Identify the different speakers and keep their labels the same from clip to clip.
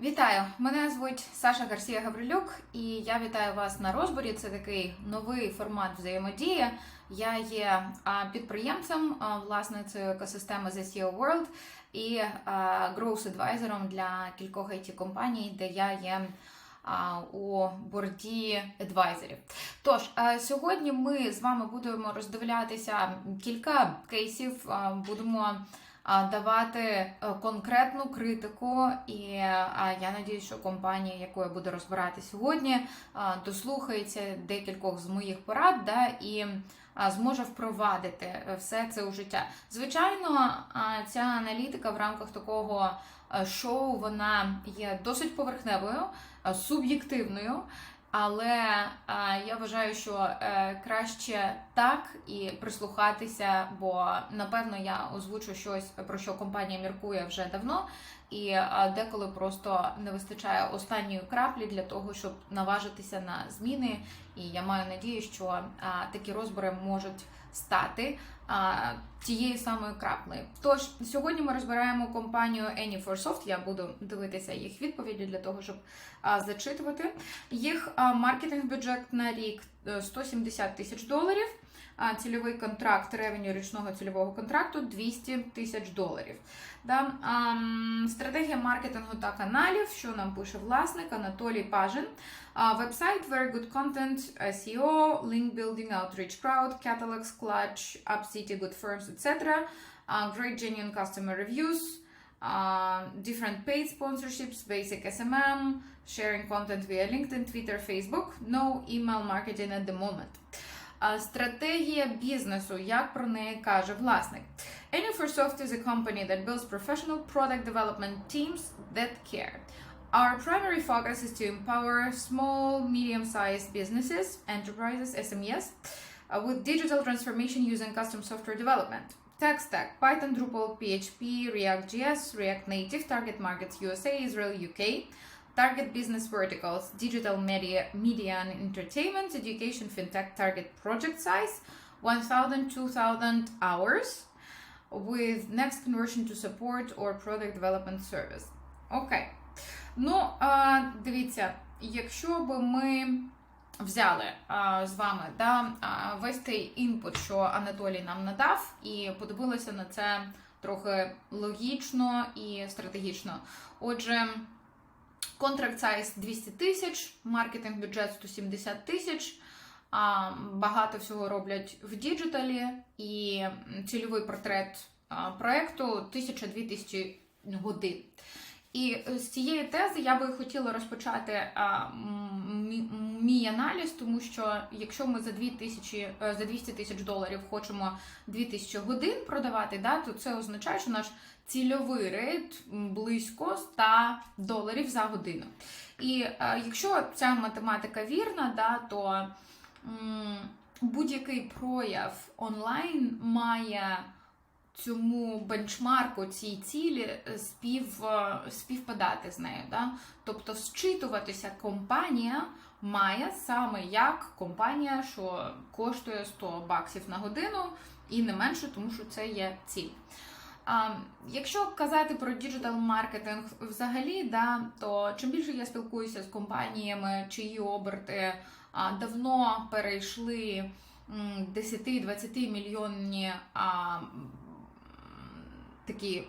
Speaker 1: Вітаю! Мене звуть Саша Гарсія Гаврилюк, і я вітаю вас на розборі. Це такий новий формат взаємодії. Я є підприємцем, а, власницею екосистеми The SEO World і growth адвайзером для кількох it компаній, де я є у борді адвайзерів. Тож сьогодні ми з вами будемо роздивлятися кілька кейсів, будемо давати е, конкретну критику, і я надію, що компанія, яку я буду розбирати сьогодні, дослухається декількох з моїх порад да, і зможе впровадити е, все це у життя. Звичайно, ця аналітика в рамках такого е, шоу вона є досить поверхневою, суб'єктивною. Але а, я вважаю, що е, краще так і прислухатися, бо напевно я озвучу щось про що компанія міркує вже давно, і а, деколи просто не вистачає останньої краплі для того, щоб наважитися на зміни. І я маю надію, що такі розбори можуть стати а, тією самою краплею. Тож сьогодні ми розбираємо компанію Any4Soft. Я буду дивитися їх відповіді для того, щоб а, зачитувати. Їх а, маркетинг бюджет на рік 170 тисяч доларів. А цільовий контракт ревеню річного цільового контракту 200 тисяч доларів. Да? ам, стратегія маркетингу та каналів, що нам пише власник Анатолій Пажин. А, Вебсайт, very good content, SEO, link building, outreach crowd, catalogs, clutch, up city, good firms, etc. А, great genuine customer reviews, а, different paid sponsorships, basic SMM, sharing content via LinkedIn, Twitter, Facebook, no email marketing at the moment. А, Стратегія бізнесу, як про неї каже власник. Any4Soft is a company that builds professional product development teams that care. Our primary focus is to empower small, medium-sized businesses, enterprises, SMEs, uh, with digital transformation using custom software development. Tech stack, Python, Drupal, PHP, React.js, React Native, target markets USA, Israel, UK, target business verticals, digital media, media and entertainment, education, fintech, target project size, 1,000, 2,000 hours, with next conversion to support or product development service. Окей. Ну, а, дивіться, якщо би ми Взяли а, з вами да, весь той інпут, що Анатолій нам надав, і подивилися на це трохи логічно і стратегічно. Отже, контракт сайз 200 тисяч, маркетинг бюджет 170 тисяч. Багато всього роблять в діджиталі, і цільовий портрет проекту 1000-2000 годин. І з цієї тези я би хотіла розпочати мій аналіз, тому що якщо ми за 2000, е, за 200 тисяч доларів хочемо 2000 годин продавати, да, то це означає, що наш цільовий рейд близько 100 доларів за годину. І е, якщо ця математика вірна, да, то будь-який прояв онлайн має цьому бенчмарку, цій цілі спів, е, співпадати з нею. Да? Тобто зчитуватися компанія має саме як компанія, що коштує 100 баксів на годину і не менше, тому що це є ціль. А, якщо казати про діджитал маркетинг взагалі, да, то чим більше я спілкуюся з компаніями, чиї оберти а, давно перейшли м, 10-20 мільйонні а, такі м,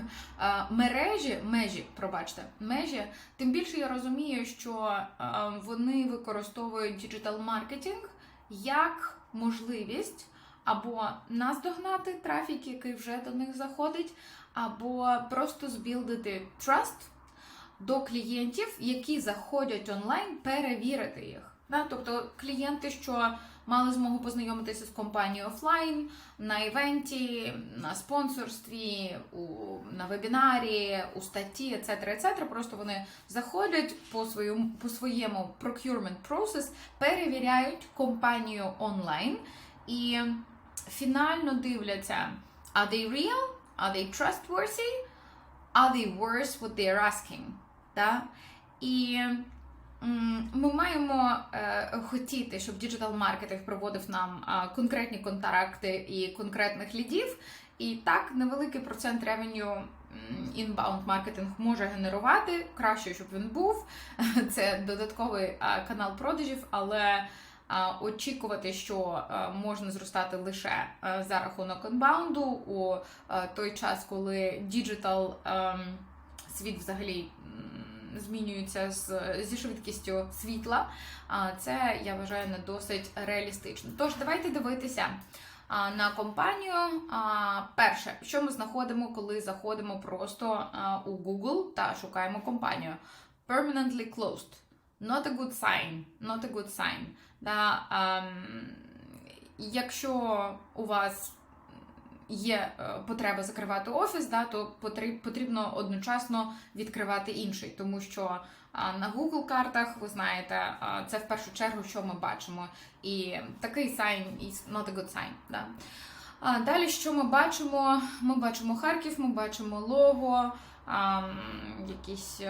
Speaker 1: е, мережі, межі, пробачте, межі, тим більше я розумію, що е, вони використовують діджитал маркетинг як можливість або наздогнати трафік, який вже до них заходить, або просто збілдити trust до клієнтів, які заходять онлайн, перевірити їх. Тобто клієнти, що мали змогу познайомитися з компанією офлайн на івенті, на спонсорстві, у, на вебінарі, у статті, etc., etc. Просто вони заходять по своєму, по своєму procurement process, перевіряють компанію онлайн і фінально дивляться, are they real, are they trustworthy, are they worth what they are asking. Да? І ми маємо е, хотіти, щоб діджитал маркетинг проводив нам конкретні контракти і конкретних лідів. І так, невеликий процент ревеню інбаунд маркетинг може генерувати. Краще, щоб він був. Це додатковий канал продажів, але очікувати, що можна зростати лише за рахунок інбаунду у той час, коли діджитал ем, світ взагалі м, змінюється з, зі швидкістю світла. Це я вважаю не досить реалістично. Тож давайте дивитися на компанію. Перше, що ми знаходимо, коли заходимо просто у Google та шукаємо компанію. Permanently closed. Not a good sign. Not a good sign. Да, ем, якщо у вас є е, потреба закривати офіс, да, то потрібно одночасно відкривати інший, тому що на Google картах, ви знаєте, це в першу чергу, що ми бачимо. І такий sign is not a good sign. Да. Далі, що ми бачимо? Ми бачимо Харків, ми бачимо м, якісь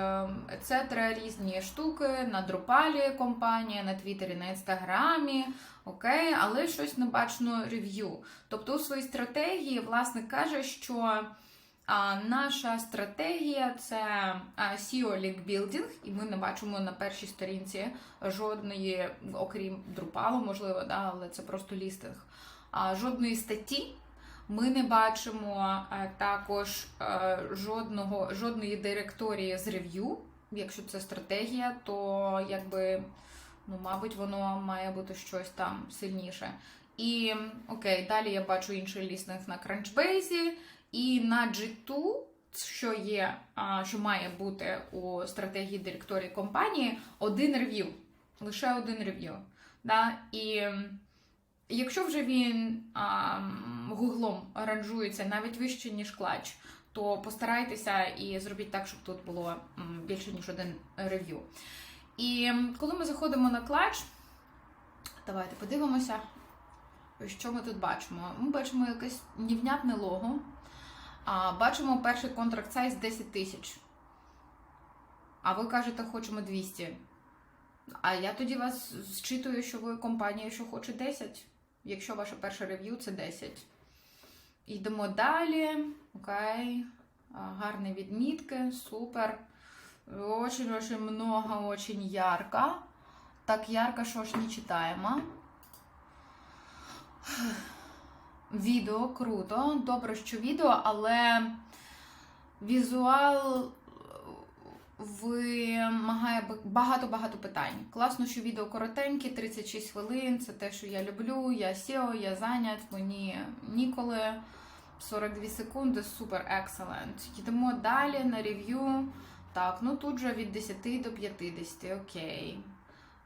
Speaker 1: ецетра, різні штуки на Дропалі компанія, на Твіттері, на Інстаграмі. Окей, але щось не бачно рев'ю. Тобто у своїй стратегії власник каже, що а, наша стратегія це SEO Link Building, і ми не бачимо на першій сторінці жодної, окрім Drupal, можливо, да, але це просто лістинг. А, жодної статті. Ми не бачимо е, також е, жодного, жодної директорії з рев'ю. Якщо це стратегія, то якби ну, мабуть, воно має бути щось там сильніше. І окей, далі я бачу інший лістинг на Crunchbase і на G2, що є, що має бути у стратегії директорії компанії, один рев'ю. Лише один рев'ю. Да? І якщо вже він гуглом ранжується навіть вище, ніж клач, то постарайтеся і зробіть так, щоб тут було більше, ніж один рев'ю. І коли ми заходимо на клач, давайте подивимося, що ми тут бачимо. Ми бачимо якесь невнятне лого. А, бачимо перший контракт сайз 10 тисяч. А ви кажете, хочемо 200. А я тоді вас зчитую, що ви компанія, що хоче 10. Якщо ваше перше рев'ю це 10. Йдемо далі. Окей. Гарні відмітки, супер. Очень-очень много, очень ярко. Так ярко, що ж не читаємо. Відео круто. Добре, що відео, але візуал вимагає багато-багато питань. Класно, що відео коротеньке, 36 хвилин. Це те, що я люблю. Я SEO, я зайнят, мені ніколи. 42 секунди, супер екселент. Йдемо далі на рев'ю. Так, ну тут же від 10 до 50, окей.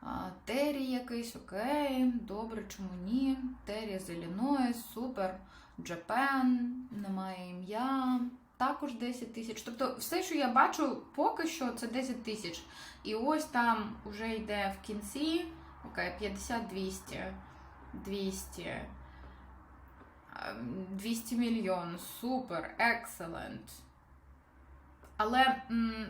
Speaker 1: А, Террі якийсь, окей. Добре, чому ні? Террі з Іллінойс, супер. Джапен, немає ім'я. Також 10 тисяч. Тобто, все, що я бачу, поки що це 10 тисяч. І ось там вже йде в кінці. Окей, 50-200. 200. 200 мільйон. Супер, екселент. Але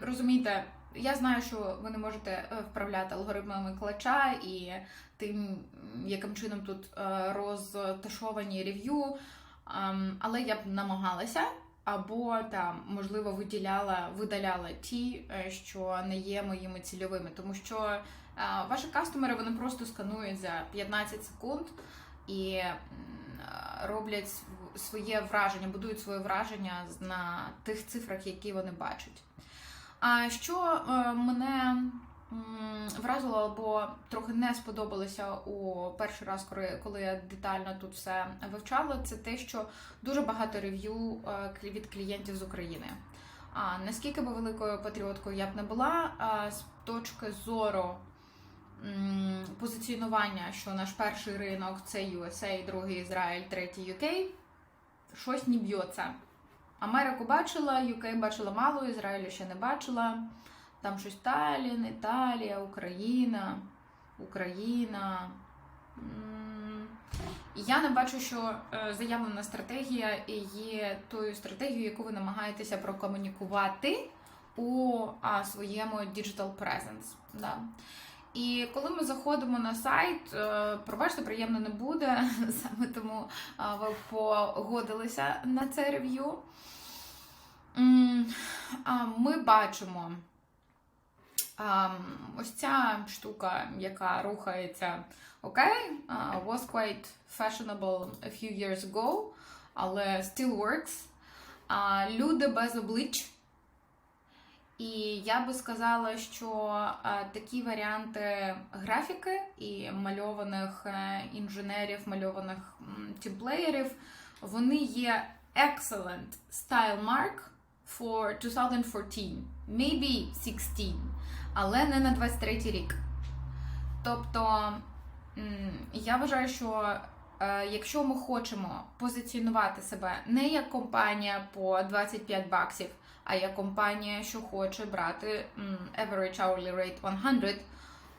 Speaker 1: розумієте, я знаю, що ви не можете е, вправляти алгоритмами клача і тим, яким чином тут е, розташовані рев'ю, ем, але я б намагалася. Або там, можливо, виділяла, видаляла ті, е, що не є моїми цільовими, тому що е, ваші кастомери вони просто сканують за 15 секунд і е, роблять своє враження, будують своє враження на тих цифрах, які вони бачать. А що мене вразило або трохи не сподобалося у перший раз, коли, я детально тут все вивчала, це те, що дуже багато рев'ю е, від клієнтів з України. А наскільки би великою патріоткою я б не була, з точки зору позиціонування, що наш перший ринок це USA, другий Ізраїль, третій UK, щось не б'ється. Америку бачила, UK бачила мало, Ізраїлю ще не бачила. Там щось Талін, Італія, Україна, Україна. Я не бачу, що е, заявлена стратегія є тою стратегією, яку ви намагаєтеся прокомунікувати у своєму digital presence. Да. І коли ми заходимо на сайт, е, пробачте, приємно не буде, саме тому ви погодилися на це рев'ю. Ми бачимо ось ця штука, яка рухається окей, а, was quite fashionable a few years ago, але still works. Люди без облич. І я би сказала, що такі варіанти графіки і мальованих е, інженерів, мальованих тімплеєрів, вони є excellent style mark for 2014, maybe 16, але не на 23 рік. Тобто, я вважаю, що е, якщо ми хочемо позиціонувати себе не як компанія по 25 баксів, а як компанія, що хоче брати average hourly rate 100,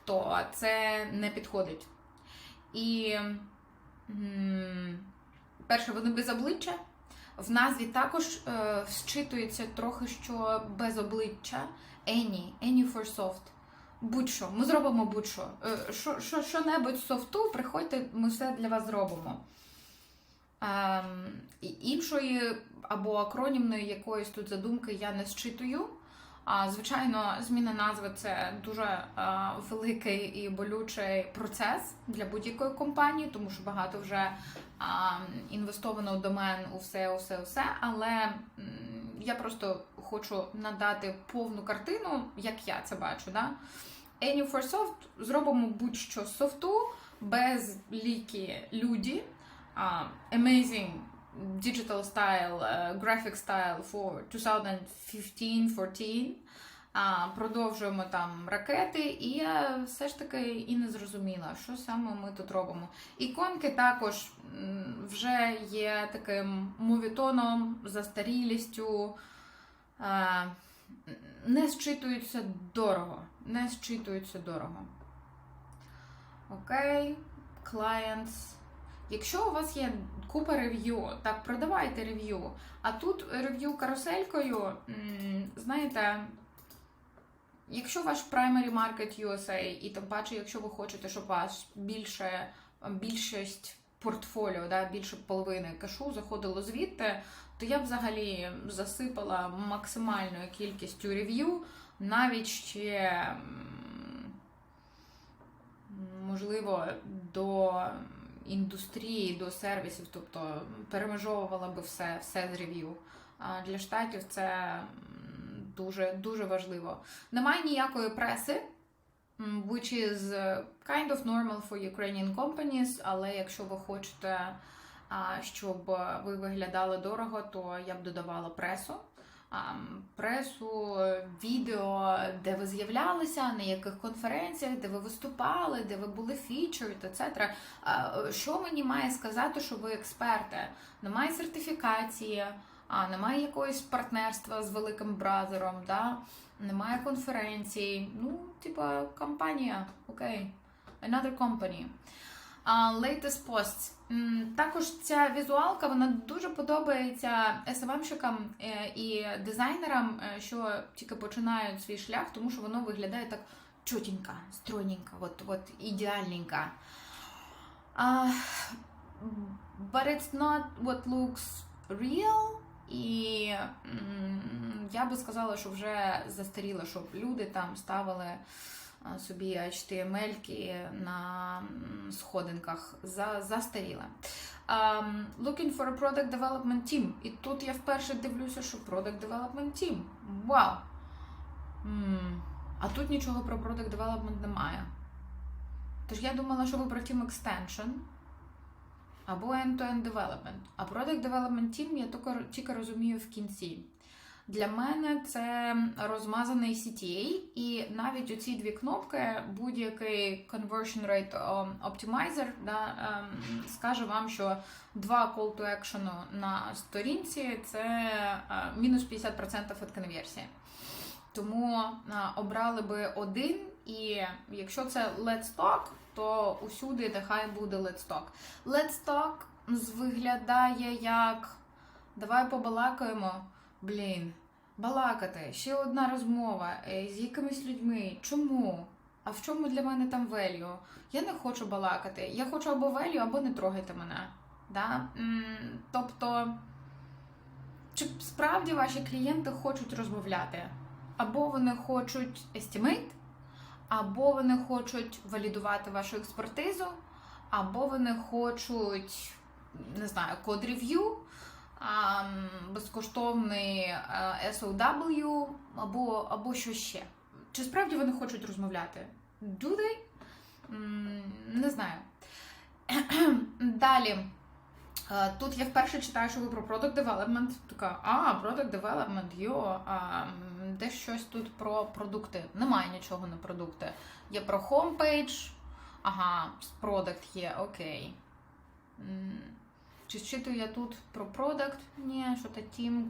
Speaker 1: то це не підходить. І перше, вони без обличчя. В назві також е, трохи, що без обличчя any, any for soft. Будь-що, ми зробимо будь-що. Е, що, що, що-небудь з софту, приходьте, ми все для вас зробимо. Ем, іншої або акронімної якоїсь тут задумки я не зчитую. Звичайно, зміна назви це дуже е, великий і болючий процес для будь-якої компанії, тому що багато вже інвестовано в домен у все, у все. Але я просто хочу надати повну картину, як я це бачу. Да? Any for Soft зробимо будь-що софту без ліки люди. А, amazing digital style, е, graphic style for 2015-14. А, продовжуємо там ракети, і я все ж таки і не зрозуміла, що саме ми тут робимо. Іконки також вже є таким мовітоном, застарілістю, а, не зчитуються дорого. Не зчитуються дорого. Окей, clients. Якщо у вас є купа рев'ю, так продавайте рев'ю. А тут рев'ю каруселькою, знаєте, якщо ваш primary market USA, і тим паче, якщо ви хочете, щоб ваш більше, більшість портфоліо, да, більше половини кашу заходило звідти, то я б взагалі засипала максимальною кількістю рев'ю, навіть ще можливо до індустрії, до сервісів, тобто перемежовувала би все, все з рев'ю. А Для штатів це дуже, дуже важливо. Немає ніякої преси, which is kind of normal for Ukrainian companies, але якщо ви хочете, щоб ви виглядали дорого, то я б додавала пресу. Пресу, відео, де ви з'являлися, на яких конференціях, де ви виступали, де ви були featured, etc. Що мені має сказати, що ви експерти? Немає сертифікації, а немає якогось партнерства з великим бразером, да? немає конференцій. Ну, типа, компанія, окей, another company. Latest posts. Також ця візуалка вона дуже подобається SMM-щикам е, і дизайнерам, е, що тільки починають свій шлях, тому що воно виглядає так чотенько, стройненько, от, от ідеальненько. But it's not what looks real. І я би сказала, що вже застаріло, щоб люди там ставили собі HTML-ки на сходинках. За, застаріле. Um, looking for a product development team. І тут я вперше дивлюся, що product development team. Вау! М, А тут нічого про product development немає. Тож я думала, що ви про Team Extension або end-to-end development. А product development team я тільки розумію в кінці. Для мене це розмазаний CTA, і навіть оці дві кнопки, будь-який conversion rate optimizer, да, ем, скаже вам, що два call to action на сторінці це е, мінус 50% від конверсії. Тому е, обрали би один, і якщо це Let's Talk, то усюди нехай буде Let's Talk. Let's Talk виглядає як давай побалакаємо. Блін, балакати, ще одна розмова е, з якимись людьми. Чому? А в чому для мене там value? Я не хочу балакати. Я хочу або value, або не трогайте мене. Да? Тобто Чи справді ваші клієнти хочуть розмовляти? Або вони хочуть estimate, або вони хочуть валідувати вашу експертизу, або вони хочуть, не знаю, код рев'ю, безкоштовний е, SOW, або, або що ще. Чи справді вони хочуть розмовляти? Do they? Не знаю. Далі. Е, Тут я вперше читаю, що ви про Product Development. Така, а, Product Development, йо, а, де щось тут про продукти. Немає нічого на продукти. Є про homepage, ага, Product є, окей. Чи зчитую я тут про Product? Ні, що то Team,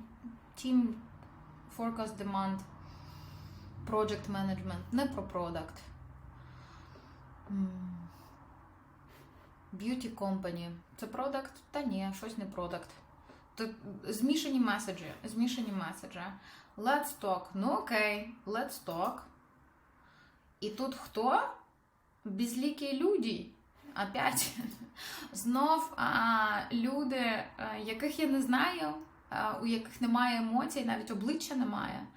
Speaker 1: Team Forecast Demand, Project Management, не про. М. Beauty Company. Це продакт? Та ні, щось не продакт. Змішані меседжі. Змішані меседжі. Let's talk. Ну окей, let's talk. І тут хто? Безлікі люди. Опять. Знов а, люди, а, яких я не знаю, а, у яких немає емоцій, навіть обличчя немає.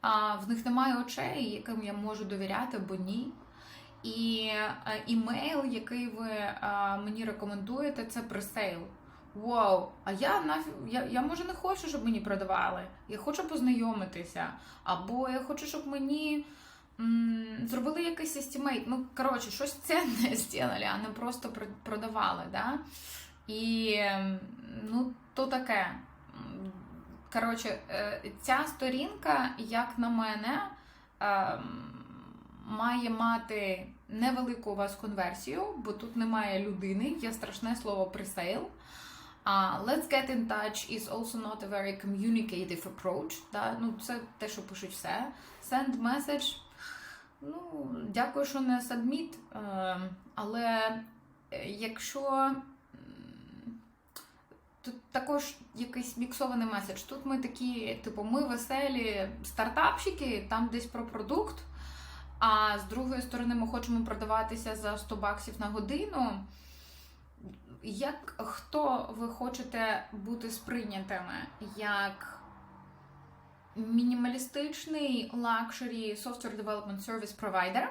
Speaker 1: А, в них немає очей, яким я можу довіряти або ні. І е, імейл, який ви е, мені рекомендуєте, це пресейл. Вау! А я нафіг, я, я може не хочу, щоб мені продавали. Я хочу познайомитися. Або я хочу, щоб мені зробили якийсь естімейт. Ну, коротше, щось цінне зробили, а не просто продавали. Да? І ем, ну, то таке. Коротше, е, ця сторінка, як на мене, ем, має мати невелику у вас конверсію, бо тут немає людини, є страшне слово пресейл. Uh, let's get in touch is also not a very communicative approach. Да? Ну, це те, що пишуть все. Send message. Ну, дякую, що не submit. Е, але е, якщо тут також якийсь міксований меседж. Тут ми такі, типу, ми веселі стартапщики, там десь про продукт. А з другої сторони, ми хочемо продаватися за 100 баксів на годину. Як хто ви хочете бути сприйнятими? Як мінімалістичний лакшері software development service provider?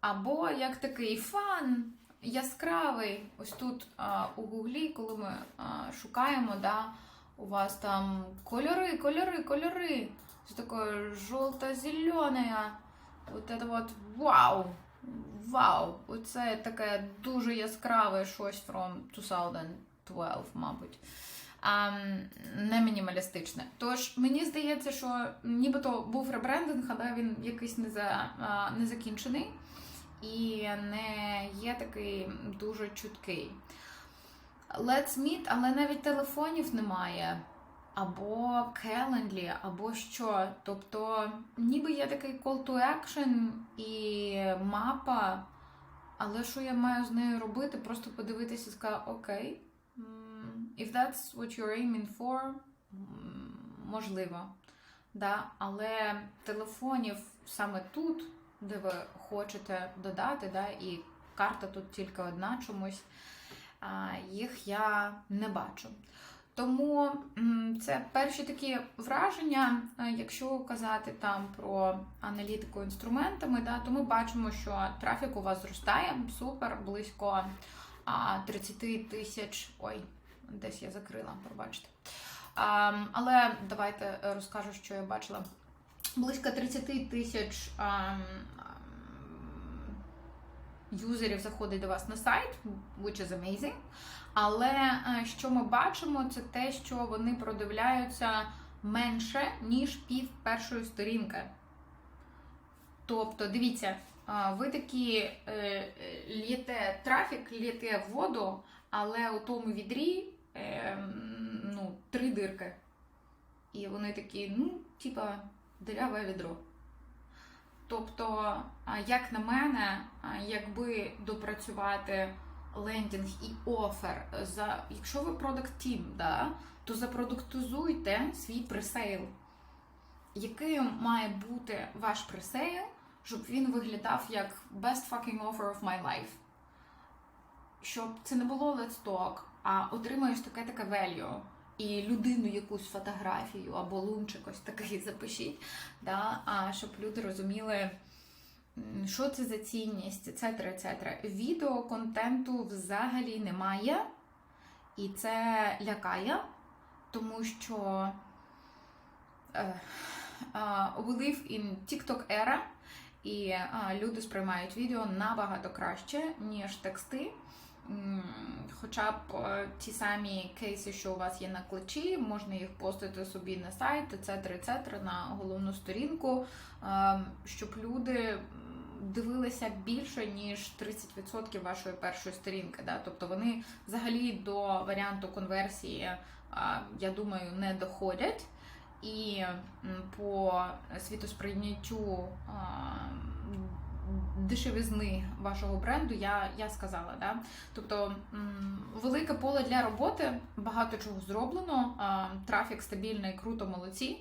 Speaker 1: Або як такий фан, яскравий. Ось тут а, у Гуглі, коли ми а, шукаємо, да, у вас там кольори, кольори, кольори. Ось таке жовто-зелене. От це от вау! Вау! Оце таке дуже яскраве щось from 2012, мабуть. А, не мінімалістичне. Тож мені здається, що нібито був ребрендинг, але він якийсь не, за, а, не закінчений і не є такий дуже чуткий. Let's Meet, але навіть телефонів немає або Calendly, або що. Тобто, ніби є такий call to action і мапа, але що я маю з нею робити? Просто подивитися і сказати, окей, if that's what you're aiming for, можливо. Да? Але телефонів саме тут, де ви хочете додати, да? і карта тут тільки одна чомусь, їх я не бачу. Тому це перші такі враження, Е, якщо казати там про аналітику інструментами, да, то ми бачимо, що трафік у вас зростає супер, близько 30 тисяч. Ой, десь я закрила, пробачте. Але давайте е, розкажу, що я бачила. Близько 30 тисяч а, м, юзерів заходить до вас на сайт, which is amazing. Але е, що ми бачимо, це те, що вони продивляються менше, ніж пів першої сторінки. Тобто, дивіться, ви такі е, е, л'єте трафік, л'єте воду, але у тому відрі е, ну, три дирки. І вони такі, ну, типа, диряве відро. Тобто, як на мене, якби допрацювати лендінг і офер, за, якщо ви продакт тім, да, то запродуктизуйте свій пресейл. Який має бути ваш пресейл, щоб він виглядав як best fucking offer of my life? Щоб це не було let's talk, а отримаєш таке таке value. І людину якусь фотографію або лунчик ось такий запишіть, да, а щоб люди розуміли. Що це за цінність, etc., etc. Відео контенту взагалі немає, і це лякає, тому що е, е, we TikTok era, і е, люди сприймають відео набагато краще, ніж тексти. Хоча б е, ті самі кейси, що у вас є на кличі, можна їх постити собі на сайт, etc., etc., на головну сторінку, е, щоб люди дивилися більше, ніж 30% вашої першої сторінки. Да? Тобто вони взагалі до варіанту конверсії, е, я думаю, не доходять. І по світосприйняттю дешевизни вашого бренду я, я сказала. Да? Тобто велике поле для роботи, багато чого зроблено, трафік стабільний, круто, молодці.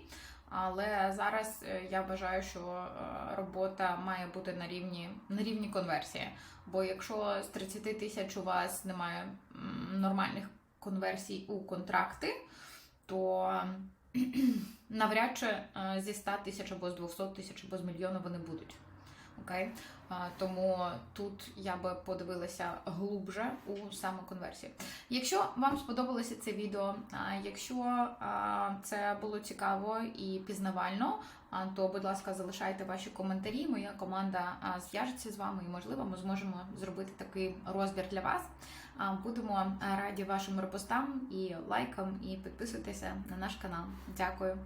Speaker 1: Але зараз е, я вважаю, що е, робота має бути на рівні, на рівні конверсії. Бо якщо з 30 тисяч у вас немає нормальних конверсій у контракти, то навряд чи е, зі 100 тисяч або з 200 тисяч або з мільйона вони будуть. Окей? Тому тут я би подивилася глубже у саме конверсії. Якщо вам сподобалося це відео, якщо це було цікаво і пізнавально, то, будь ласка, залишайте ваші коментарі. Моя команда зв'яжеться з вами і, можливо, ми зможемо зробити такий розбір для вас. Будемо раді вашим репостам і лайкам, і підписуйтеся на наш канал. Дякую.